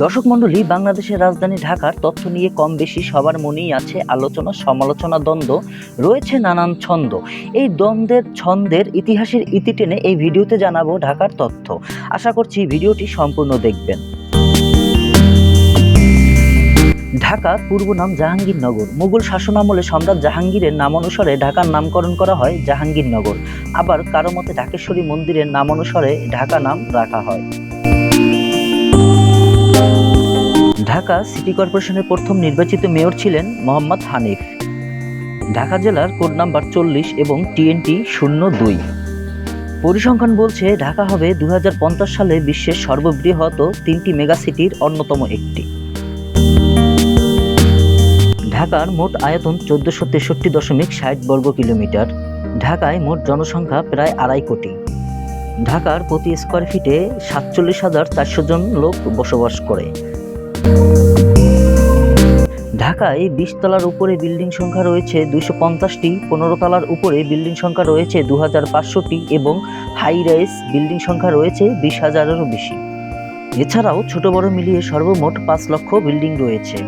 দর্শক মণ্ডলী, বাংলাদেশের রাজধানী ঢাকার তথ্য নিয়ে কম বেশি সবার মনেই আছে আলোচনা, সমালোচনা, দ্বন্দ্ব। রয়েছে নানান ছন্দ। এই দ্বন্দ্বের ছন্দের ইতিহাসের ইতি টেনে এই ভিডিওতে জানাব ঢাকার তথ্য। আশা করছি ভিডিওটি সম্পূর্ণ দেখবেন। ঢাকার পূর্ব নাম জাহাঙ্গীরনগর। মুঘল শাসনামলে সম্রাট জাহাঙ্গীরের নামানুসারে ঢাকার নামকরণ করা হয় জাহাঙ্গীরনগর। আবার কারও মতে ঢাকেশ্বরী মন্দিরের নামানুসারে ঢাকা নাম রাখা হয়। ঢাকা সিটি কর্পোরেশনের প্রথম নির্বাচিত মেয়র ছিলেন মোহাম্মদ হানিফ। ঢাকা জেলার কোড নাম্বার চল্লিশ এবং টিএনটি শূন্য দুই। পরিসংখ্যান বলছে, ঢাকা হবে দু হাজার পঞ্চাশ সালে বিশ্বের সর্ববৃহৎ তিনটি মেগা সিটির অন্যতম একটি। ঢাকার মোট আয়তন চোদ্দশো তেষট্টি দশমিক ষাট বর্গ কিলোমিটার। ঢাকায় মোট জনসংখ্যা প্রায় আড়াই কোটি। ঢাকার প্রতি স্কোয়ার ফিটে সাতচল্লিশ হাজার চারশো জন লোক বসবাস করে। ঢাকায় বিশ তলার উপরে বিল্ডিং সংখ্যা রয়েছে দুশো পঞ্চাশটি পনেরো তলার উপরে বিল্ডিং সংখ্যা রয়েছে দু হাজার পাঁচশোটি এবং হাই রাইস বিল্ডিং সংখ্যা রয়েছে বিশ হাজারেরও বেশি। এছাড়াও ছোট বড় মিলিয়ে সর্বমোট পাঁচ লক্ষ বিল্ডিং রয়েছে।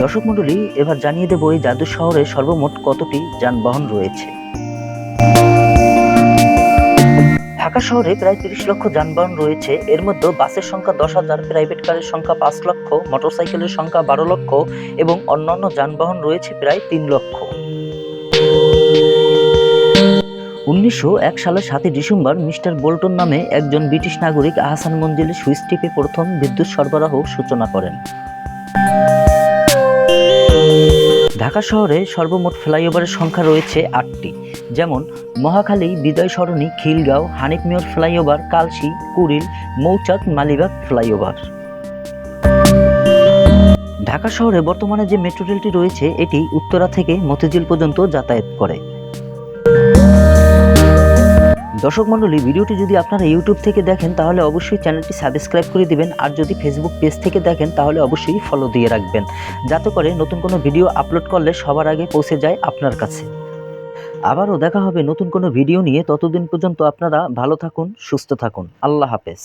দর্শক মণ্ডলী, এবার জানিয়ে দেব এই জাদু শহরে সর্বমোট কতটি যানবাহন রয়েছে। ঢাকা শহরে প্রায় তিরিশ লক্ষ যানবাহন রয়েছে। এর মধ্যে বাসের সংখ্যা দশ হাজার প্রাইভেট কারের সংখ্যা পাঁচ লক্ষ মোটরসাইকেলের সংখ্যা বারো লক্ষ এবং অন্যান্য যানবাহন রয়েছে প্রায় তিন লক্ষ। উনিশশো এক সালের সাতই ডিসেম্বর মিস্টার বোল্টন নামে একজন ব্রিটিশ নাগরিক আহসান মঞ্জিলের সুইচ টিপে প্রথম বিদ্যুৎ সরবরাহ সূচনা করেন। ঢাকা শহরে সর্বমোট ফ্লাইওভারের সংখ্যা রয়েছে আটটি। যেমন, Mohakhali Bijoy Sarani Khilgaon, Hanif mayor flyover, Kalshi, Kuril, Mouchak, Malibag flyover. Dhaka শহরে বর্তমানে যে মেট্রো রেলটি রয়েছে, এটি উত্তরা থেকে মতিঝিল পর্যন্ত যাতায়াত করে। দর্শক মণ্ডলী, ভিডিওটি যদি আপনারা ইউটিউব থেকে দেখেন, তাহলে অবশ্যই চ্যানেলটি সাবস্ক্রাইব করে দিবেন, আর যদি ফেসবুক পেজ থেকে দেখেন, তাহলে অবশ্যই ফলো দিয়ে রাখবেন। যাতে করে নতুন কোনো ভিডিও আপলোড করলে সবার আগে পৌঁছে যায় আপনার কাছে। আবারও দেখা হবে নতুন কোনো ভিডিও নিয়ে, ততদিন পর্যন্ত আপনারা ভালো থাকুন, সুস্থ থাকুন। আল্লাহ হাফেজ।